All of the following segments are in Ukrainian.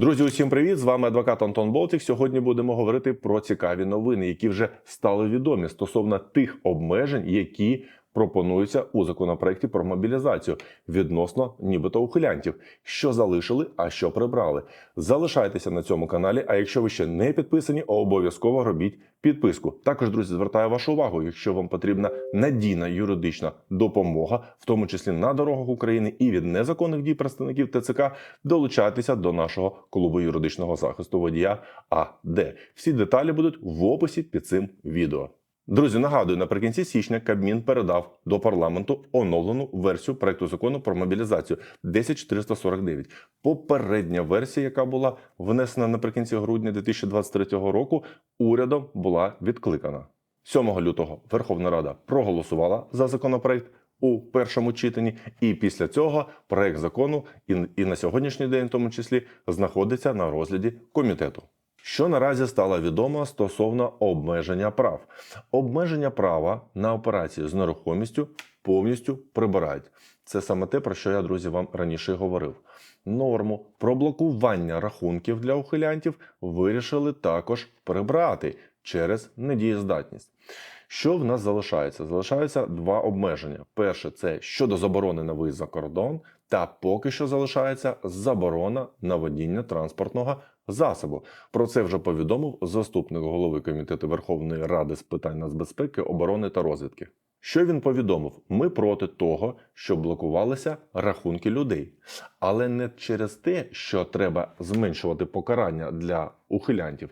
Друзі, усім привіт! З вами адвокат Антон Болтик. Сьогодні будемо говорити про цікаві новини, які вже стали відомі стосовно тих обмежень, які пропонуються у законопроекті про мобілізацію відносно нібито ухилянтів, що залишили, а що прибрали. Залишайтеся на цьому каналі. А якщо ви ще не підписані, обов'язково робіть підписку. Також, друзі, звертаю вашу увагу, якщо вам потрібна надійна юридична допомога, в тому числі на дорогах України і від незаконних дій представників ТЦК, долучайтеся до нашого клубу юридичного захисту водія АД. Всі деталі будуть в описі під цим відео. Друзі, нагадую, наприкінці січня Кабмін передав до парламенту оновлену версію проекту закону про мобілізацію 10449. Попередня версія, яка була внесена наприкінці грудня 2023 року, урядом була відкликана. 7 лютого Верховна Рада проголосувала за законопроект у першому читанні, і після цього проект закону і, на сьогоднішній день, в тому числі, знаходиться на розгляді комітету. Що наразі стало відомо стосовно обмеження прав? Обмеження права на операції з нерухомістю повністю прибирають. Це саме те, про що я, друзі, вам раніше говорив. Норму про блокування рахунків для ухилянтів вирішили також прибрати через недієздатність. Що в нас залишається? Залишаються два обмеження. Перше це щодо заборони на виїзд за кордон, та поки що залишається заборона на водіння транспортного засобу. Про це вже повідомив заступник голови комітету Верховної Ради з питань нацбезпеки, оборони та розвідки. Що він повідомив? Ми проти того, що блокувалися рахунки людей, але не через те, що треба зменшувати покарання для ухилянтів.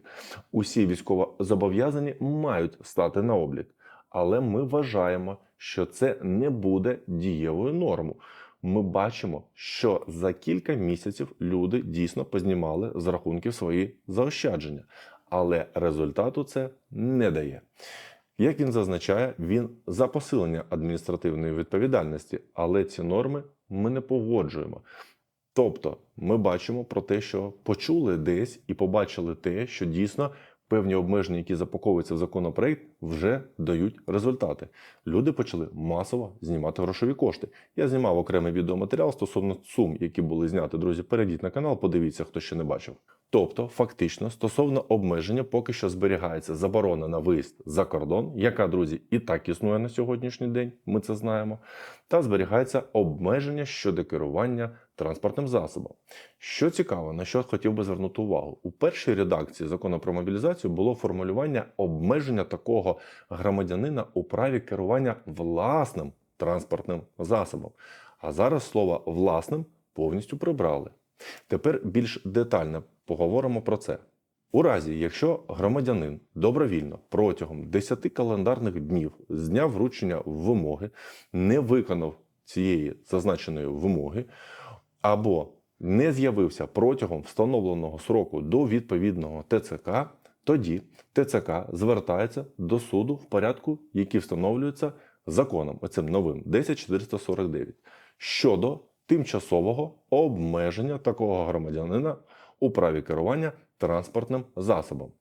Усі військовозобов'язані мають стати на облік. Але ми вважаємо, що це не буде дієвою нормою. Ми бачимо, що за кілька місяців люди дійсно познімали з рахунків свої заощадження, але результату це не дає. Як він зазначає, він за посилення адміністративної відповідальності, але ці норми ми не погоджуємо. Тобто, ми бачимо про те, що почули десь і побачили те, що дійсно певні обмеження, які запаковуються в законопроект, вже дають результати. Люди почали масово знімати грошові кошти. Я знімав окремий відеоматеріал стосовно сум, які були зняті. Друзі, перейдіть на канал, подивіться, хто ще не бачив. Тобто, фактично, стосовно обмеження, поки що зберігається заборона на виїзд за кордон, яка, друзі, і так існує на сьогоднішній день, ми це знаємо, та зберігається обмеження щодо керування транспортним засобом. Що цікаво, на що хотів би звернути увагу, у першій редакції закону про мобілізацію було формулювання обмеження такого громадянина у праві керування власним транспортним засобом. А зараз слово власним повністю прибрали. Тепер більш детально поговоримо про це. У разі, якщо громадянин добровільно протягом 10 календарних днів з дня вручення вимоги не виконав цієї зазначеної вимоги, або не з'явився протягом встановленого сроку до відповідного ТЦК, тоді ТЦК звертається до суду в порядку, який встановлюється законом, оцим новим 10449, щодо тимчасового обмеження такого громадянина у праві керування транспортним засобом.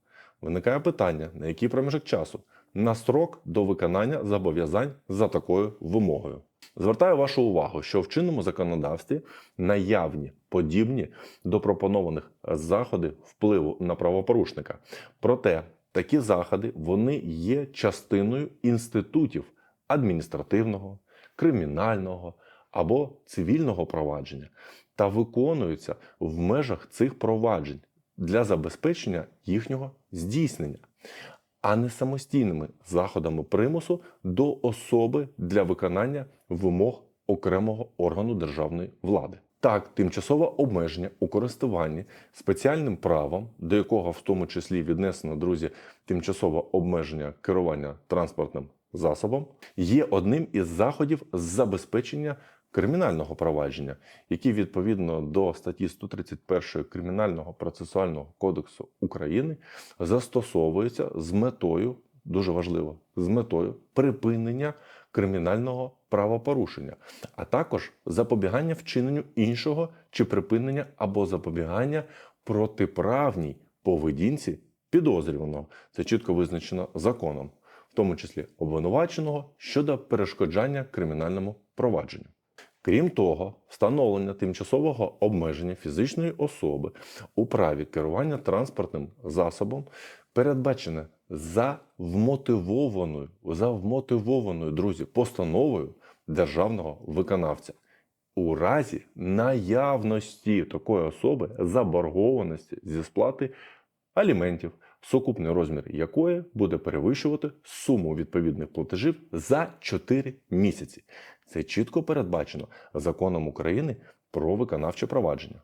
Виникає питання, на який проміжок часу на строк до виконання зобов'язань за такою вимогою. Звертаю вашу увагу, що в чинному законодавстві наявні подібні до пропонованих заходи впливу на правопорушника. Проте такі заходи вони є частиною інститутів адміністративного, кримінального або цивільного провадження та виконуються в межах цих проваджень для забезпечення їхнього здійснення, а не самостійними заходами примусу до особи для виконання вимог окремого органу державної влади. Так, тимчасове обмеження у користуванні спеціальним правом, до якого в тому числі віднесено, друзі, тимчасове обмеження керування транспортним засобом, є одним із заходів забезпечення кримінального провадження, які відповідно до статті 131 Кримінального процесуального кодексу України застосовуються з метою, дуже важливо, з метою припинення кримінального правопорушення, а також запобігання вчиненню іншого чи припинення або запобігання протиправній поведінці підозрюваного. Це чітко визначено законом, в тому числі обвинуваченого щодо перешкоджання кримінальному провадженню. Крім того, встановлення тимчасового обмеження фізичної особи у праві керування транспортним засобом передбачене за вмотивованою, за вмотивованою, друзі, постановою державного виконавця. У разі наявності такої особи заборгованості зі сплати аліментів, сукупний розмір якої буде перевищувати суму відповідних платежів за 4 місяці. Це чітко передбачено законом України про виконавче провадження.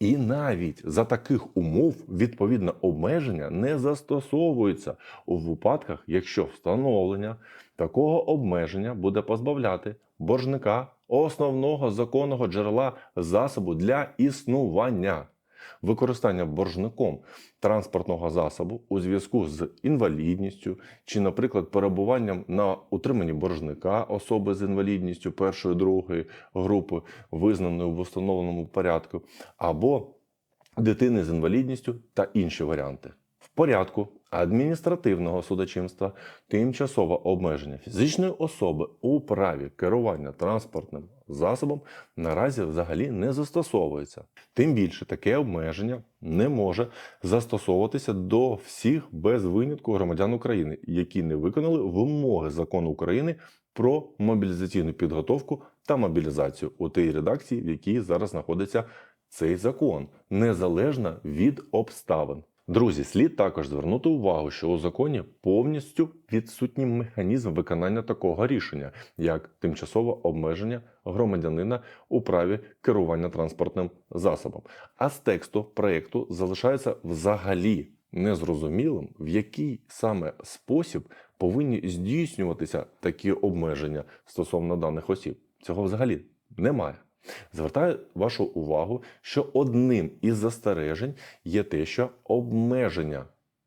І навіть за таких умов відповідне обмеження не застосовується у випадках, якщо встановлення такого обмеження буде позбавляти боржника основного законного джерела засобу для існування. Використання боржником транспортного засобу у зв'язку з інвалідністю чи, наприклад, перебуванням на утриманні боржника особи з інвалідністю першої другої групи, визнаної в установленому порядку, або дитини з інвалідністю та інші варіанти. В порядку адміністративного судочинства тимчасове обмеження фізичної особи у праві керування транспортним засобом наразі взагалі не застосовується. Тим більше таке обмеження не може застосовуватися до всіх без винятку громадян України, які не виконали вимоги закону України про мобілізаційну підготовку та мобілізацію у тій редакції, в якій зараз знаходиться цей закон, незалежно від обставин. Друзі, слід також звернути увагу, що у законі повністю відсутній механізм виконання такого рішення, як тимчасове обмеження громадянина у праві керування транспортним засобом. А з тексту проєкту залишається взагалі незрозумілим, в який саме спосіб повинні здійснюватися такі обмеження стосовно даних осіб. Цього взагалі немає. Звертаю вашу увагу, що одним із застережень є те, що обмеження,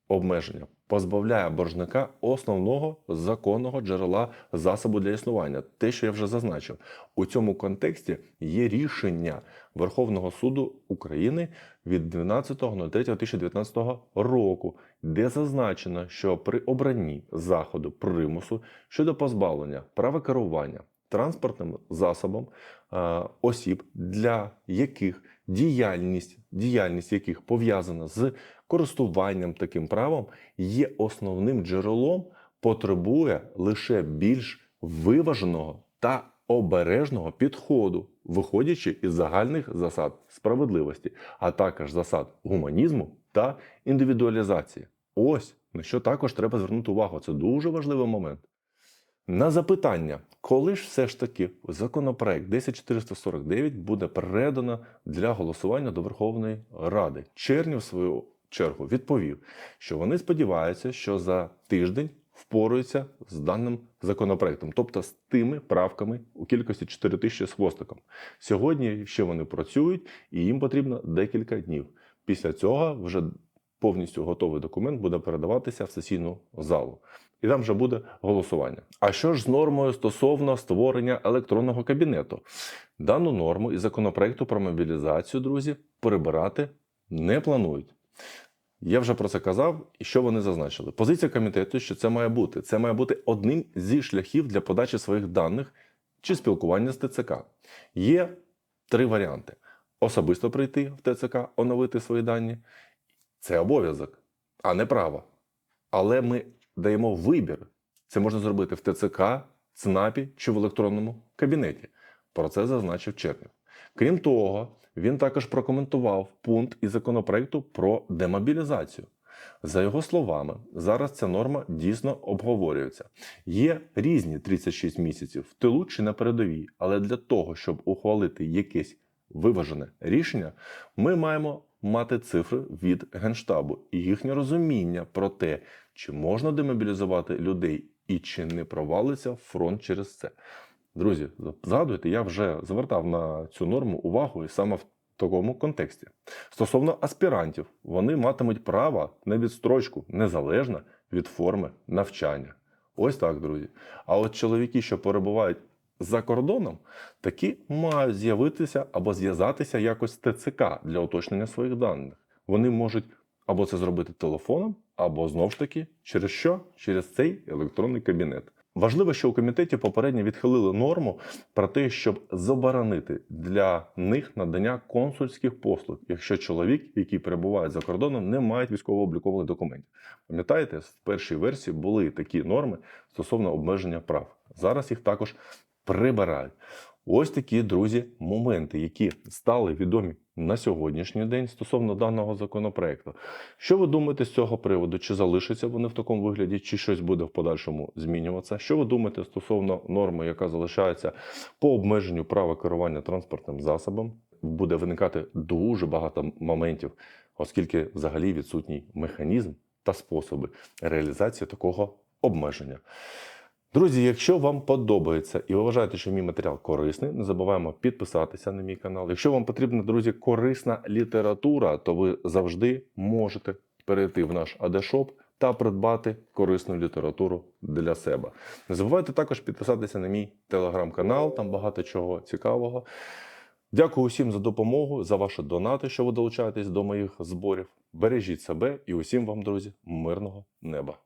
обмеження позбавляє боржника основного законного джерела засобу для існування. Те, що я вже зазначив, у цьому контексті є рішення Верховного суду України від 12.03.2019 року, де зазначено, що при обранні заходу примусу щодо позбавлення права керування транспортним засобом е, осіб, для яких діяльність, діяльність яких пов'язана з користуванням таким правом, є основним джерелом, потребує лише більш виваженого та обережного підходу, виходячи із загальних засад справедливості, а також засад гуманізму та індивідуалізації. Ось на що також треба звернути увагу. Це дуже важливий момент. На запитання, коли ж все ж таки законопроект 10449 буде передано для голосування до Верховної Ради, Чернів, в свою чергу, відповів, що вони сподіваються, що за тиждень впораються з даним законопроектом, тобто з тими правками у кількості 4 тисячі з хвостиком. Сьогодні ще вони працюють, і їм потрібно декілька днів. Після цього вже повністю готовий документ буде передаватися в сесійну залу. І там вже буде голосування. А що ж з нормою стосовно створення електронного кабінету? Дану норму із законопроекту про мобілізацію, друзі, перебирати не планують. Я вже про це казав, і що вони зазначили. Позиція комітету, що це має бути. Це має бути одним зі шляхів для подачі своїх даних чи спілкування з ТЦК. Є три варіанти: особисто прийти в ТЦК, оновити свої дані. Це обов'язок, а не право. Але ми даємо вибір. Це можна зробити в ТЦК, ЦНАПі чи в електронному кабінеті. Про це зазначив Чернів. Крім того, він також прокоментував пункт із законопроекту про демобілізацію. За його словами, зараз ця норма дійсно обговорюється. Є різні 36 місяців в тилу чи на передовій, але для того, щоб ухвалити якесь виважене рішення, ми маємо мати цифри від Генштабу і їхнє розуміння про те, чи можна демобілізувати людей і чи не провалиться фронт через це. Друзі, згадуйте, я вже звертав на цю норму увагу і саме в такому контексті. Стосовно аспірантів, вони матимуть право на відстрочку незалежно від форми навчання. Ось так, друзі. А от чоловіки, що перебувають за кордоном, такі мають з'явитися або зв'язатися якось з ТЦК для уточнення своїх даних. Вони можуть або це зробити телефоном, або знову ж таки через що? Через цей електронний кабінет. Важливо, що у комітеті попередньо відхилили норму про те, щоб заборонити для них надання консульських послуг, якщо чоловік, який перебуває за кордоном, не має військово-облікових документів. Пам'ятаєте, в першій версії були такі норми стосовно обмеження прав. Зараз їх також прибирають. Ось такі друзі моменти, які стали відомі на сьогоднішній день стосовно даного законопроекту. Що ви думаєте з цього приводу? Чи залишаться вони в такому вигляді, чи щось буде в подальшому змінюватися? Що ви думаєте стосовно норми, яка залишається по обмеженню права керування транспортним засобом? Буде виникати дуже багато моментів, оскільки взагалі відсутній механізм та способи реалізації такого обмеження. Друзі, якщо вам подобається і ви вважаєте, що мій матеріал корисний, не забуваємо підписатися на мій канал. Якщо вам потрібна, друзі, корисна література, то ви завжди можете перейти в наш Адешоп та придбати корисну літературу для себе. Не забувайте також підписатися на мій телеграм-канал, там багато чого цікавого. Дякую усім за допомогу, за ваші донати, що ви долучаєтесь до моїх зборів. Бережіть себе і усім вам, друзі, мирного неба.